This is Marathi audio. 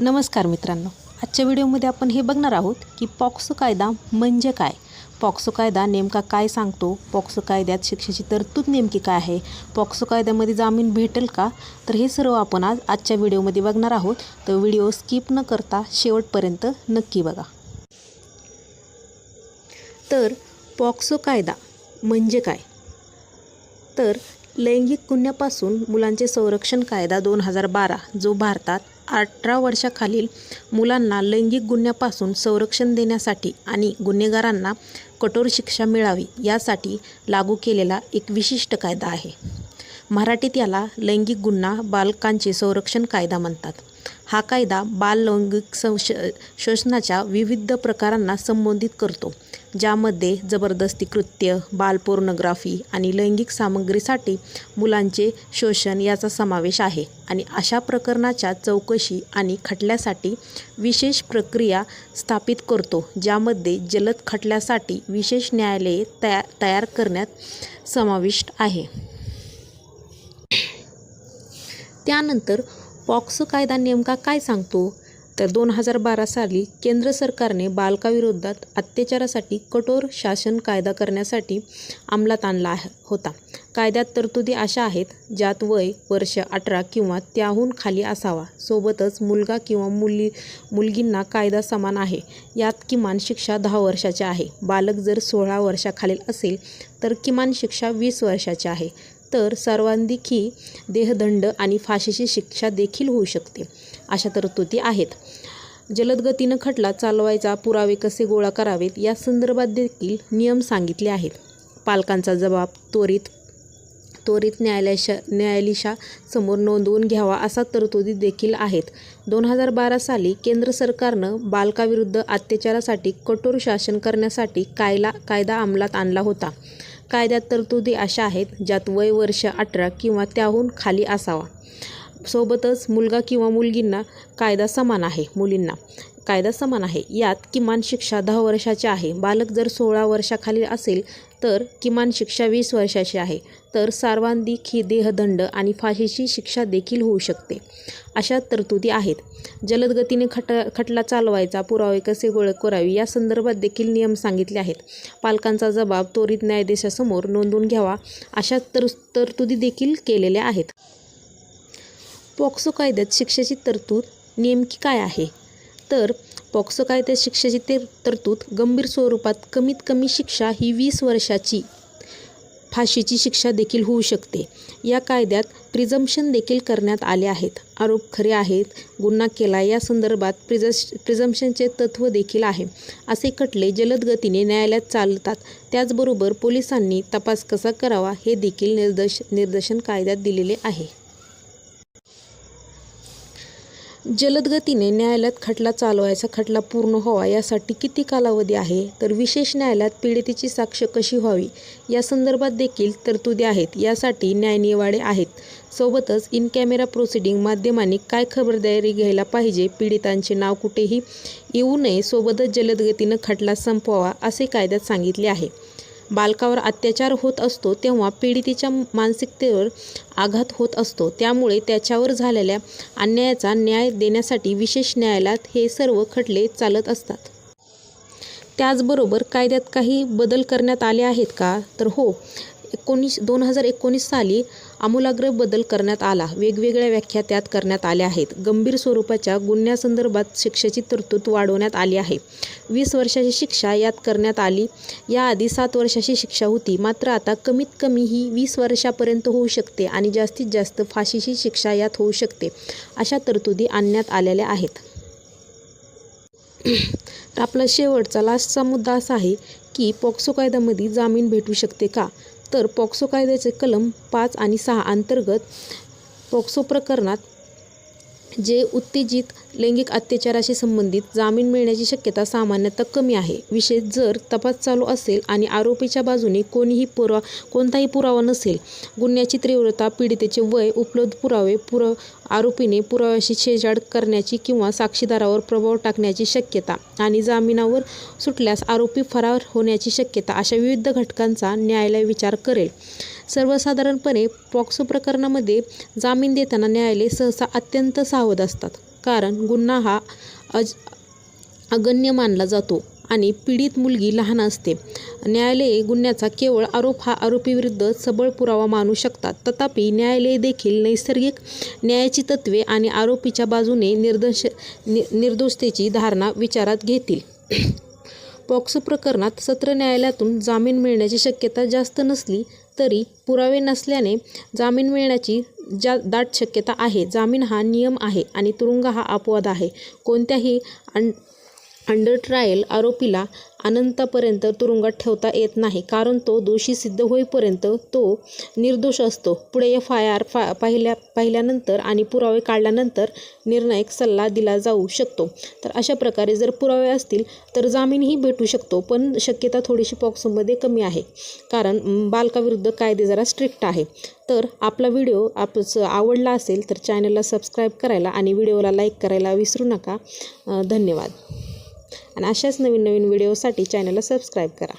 नमस्कार मित्रांनो. आजच्या व्हिडिओमध्ये आपण हे बघणार आहोत की पॉक्सो कायदा म्हणजे काय? पॉक्सो कायदा नेमका काय सांगतो? पॉक्सो कायद्यात शिक्षेची तरतूद नेमकी काय आहे? पॉक्सो कायद्यामध्ये जामीन भेटेल का? तर हे सर्व आपण आज आजच्या व्हिडिओमध्ये बघणार आहोत. तर व्हिडिओ स्किप न करता शेवटपर्यंत नक्की बघा. तर पॉक्सो कायदा म्हणजे काय? तर लैंगिक गुन्ह्यापासून मुलांचे संरक्षण कायदा दोन हजार बारा जो भारतात अठरा वर्षाखालील मुलांना लैंगिक गुन्ह्यापासून संरक्षण देण्यासाठी आणि गुन्हेगारांना कठोर शिक्षा मिळावी यासाठी लागू केलेला एक विशिष्ट कायदा आहे. मराठीत याला लैंगिक गुन्हा बालकांचे संरक्षण कायदा म्हणतात. हा कायदा बाल लैंगिक संश शोषणाच्या विविध प्रकारांना संबोधित करतो ज्यामध्ये जबरदस्ती कृत्य बालपोर्नोग्राफी आणि लैंगिक सामग्रीसाठी मुलांचे शोषण याचा समावेश आहे आणि अशा प्रकरणाच्या चौकशी आणि खटल्यासाठी विशेष प्रक्रिया स्थापित करतो ज्यामध्ये जलद खटल्यासाठी विशेष न्यायालये तया तयार करण्यात समाविष्ट आहे. त्यानंतर पॉक्सो कायदा नेमका काय सांगतो? तर दोन हजार बारा साली केंद्र सरकारने बालकाविरोधात अत्याचारासाठी कठोर शासन कायदा करण्यासाठी अंमलात आणला होता. कायद्यात तरतुदी अशा आहेत ज्यात वय वर्ष अठरा किंवा त्याहून खाली असावा. सोबतच मुलगा किंवा मुली मुलगींना कायदा समान आहे. यात किमान शिक्षा दहा वर्षाची आहे. बालक जर सोळा वर्षाखालील असेल तर किमान शिक्षा वीस वर्षाची आहे. तर सर्वाधिक देहदंड आणि फाशीची शिक्षा देखील होऊ शकते अशा तरतुदी आहेत. जलद गतीनं खटला चालवायचा पुरावे कसे गोळा करावेत या संदर्भात देखील नियम सांगितले आहेत. पालकांचा जबाब त्वरित त्वरित न्यायालयाशा न्यायाधीशासमोर नोंदवून घ्यावा असा तरतुदी देखील आहेत. दोन हजार बारा साली केंद्र सरकारनं बालकाविरुद्ध अत्याचारासाठी कठोर शासन करण्यासाठी कायला कायदा अंमलात आणला होता. कायद्यात तरतुदी अशा आहेत ज्यात वय वर्ष अठरा किंवा त्याहून खाली असावा. सोबतच मुलगा किंवा मुलगींना कायदा समान आहे मुलींना. कायदा समान आहे. यात किमान शिक्षा दहा वर्षाची आहे. बालक जर सोळा वर्षाखालील असेल तर किमान शिक्षा वीस वर्षाची आहे. तर सर्वाधिक ही देहदंड आणि फाशीची शिक्षा देखील होऊ शकते. अशा तरतुदी आहेत. जलद गतीने खट खटला चालवायचा पुरावे कसे गोळ करावे या संदर्भात देखील नियम सांगितले आहेत. पालकांचा जबाब त्वरित न्यायाधीशासमोर नोंदवून घ्यावा अशा तर तरतुदी देखील केलेल्या आहेत. पॉक्सो कायद्यात शिक्षेची तरतूद नेमकी काय आहे? तर पॉक्सो कायद्यात शिक्षेची ते तरतूद गंभीर स्वरूपात कमीत कमी शिक्षा ही वीस वर्षाची फाशीची शिक्षा देखील होऊ शकते. या कायद्यात प्रिझम्पशन देखील करण्यात आले आहेत. आरोप खरे आहेत. गुन्हा केला या संदर्भात प्रिझस प्रिझम्पशनचे तत्त्व देखील आहे. असे खटले जलद गतीने न्यायालयात चालतात. त्याचबरोबर पोलिसांनी तपास कसा करावा हे देखील निर्देश निर्देशन कायद्यात दिलेले आहे. जलद गतीने न्यायालयात खटला चालवायचा खटला पूर्ण व्हावा यासाठी किती कालावधी आहे? तर विशेष न्यायालयात पीडितेची साक्ष कशी व्हावी? या संदर्भात देखील तरतुदी आहेत. यासाठी न्यायनिवाडे आहेत. सोबतच इन कॅमेरा प्रोसिडिंग माध्यमांनी काय खबरदारी घ्यायला पाहिजे? पीडितांचे नाव कुठेही येऊ नये. सोबतच जलदगतीनं खटला संपवावा असे कायद्यात सांगितले आहे. बालकावर अत्याचार होत असतो तेव्हा पीडितेच्या मानसिकतेवर आघात होत असतो. त्यामुळे त्याच्यावर झालेल्या अन्यायाचा न्याय देण्यासाठी विशेष न्यायालयात हे सर्व खटले चालत असतात. त्याचबरोबर कायद्यात काही बदल करण्यात आले आहेत का? तर हो एकोणीस दोन हजार एकोणीस साली आमूलाग्र बदल करण्यात आला. वेगवेगळ्या व्याख्या त्यात करण्यात आल्या आहेत. गंभीर स्वरूपाच्या गुन्ह्यासंदर्भात शिक्षेची तरतूद वाढवण्यात आली आहे. वीस वर्षाची शिक्षा यात करण्यात आली. याआधी सात वर्षाची शिक्षा होती. मात्र आता कमीत कमी ही वीस वर्षापर्यंत होऊ शकते आणि जास्तीत जास्त फाशीची शिक्षा यात होऊ शकते अशा तरतुदी आणण्यात आलेल्या आहेत. तर आपला शेवटचा लास्टचा मुद्दा असा आहे की पॉक्सो कायद्यामध्ये जामीन भेटू शकते का? तर पॉक्सो कायद्याचे कलम पाच आणि सहा अंतर्गत पॉक्सो प्रकरणात जे उत्तेजित लैंगिक अत्याचाराशी संबंधित जामीन मिळण्याची शक्यता सामान्यतः कमी आहे. विशेष जर तपास चालू असेल आणि आरोपीच्या बाजूने कोणीही पुरावा कोणताही पुरावा नसेल गुन्ह्याची तीव्रता पीडितेचे वय उपलब्ध पुरावे पुर आरोपीने पुराव्याशी छेडछाड करण्याची किंवा साक्षीदारावर प्रभाव टाकण्याची शक्यता आणि जामिनावर सुटल्यास आरोपी फरार होण्याची शक्यता अशा विविध घटकांचा न्यायालय विचार करेल. सर्वसाधारणपणे पॉक्सो प्रकरणामध्ये जामीन देताना न्यायालय सहसा अत्यंत सावध असतात. कारण गुन्हा हा अज अगण्य मानला जातो आणि पीडित मुलगी लहान असते. न्यायालये गुन्ह्याचा केवळ आरोप हा आरोपीविरुद्ध सबळ पुरावा मानू शकतात. तथापि न्यायालये देखील नैसर्गिक न्यायाची तत्त्वे आणि आरोपीच्या बाजूने निर्दोष नि निर्दोषतेची धारणा विचारात घेतील. पॉक्सो प्रकरणात सत्र न्यायालयातून जामीन मिळण्याची शक्यता जास्त नसली तरी पुरावे नसल्याने जामीन मिळण्याची ज्या दाट शक्यता आहे जामीन हा नियम आहे आणि तुरुंग हा अपवाद आहे. कोणत्याही अन अंडर ट्रायल आरोपीला अनंतापर्यंत तुरुंगात ठेवता येत नाही कारण तो दोषी सिद्ध होईपर्यंत तो निर्दोष असतो. पुढे एफ आय आर फा पाहिल्या पाहिल्यानंतर आणि पुरावे काढल्यानंतर निर्णायक सल्ला दिला जाऊ शकतो. तर अशा प्रकारे जर पुरावे असतील तर जामीनही भेटू शकतो पण शक्यता थोडीशी पॉक्सोमध्ये कमी आहे कारण बालकाविरुद्ध कायदे जरा स्ट्रिक्ट आहे. तर आपला व्हिडिओ आपच आवडला असेल तर चॅनलला सबस्क्राईब करायला आणि व्हिडिओला लाईक करायला विसरू नका. धन्यवाद. आणि अशाच नवीन नवीन व्हिडिओसाठी चॅनलला सबस्क्राईब करा.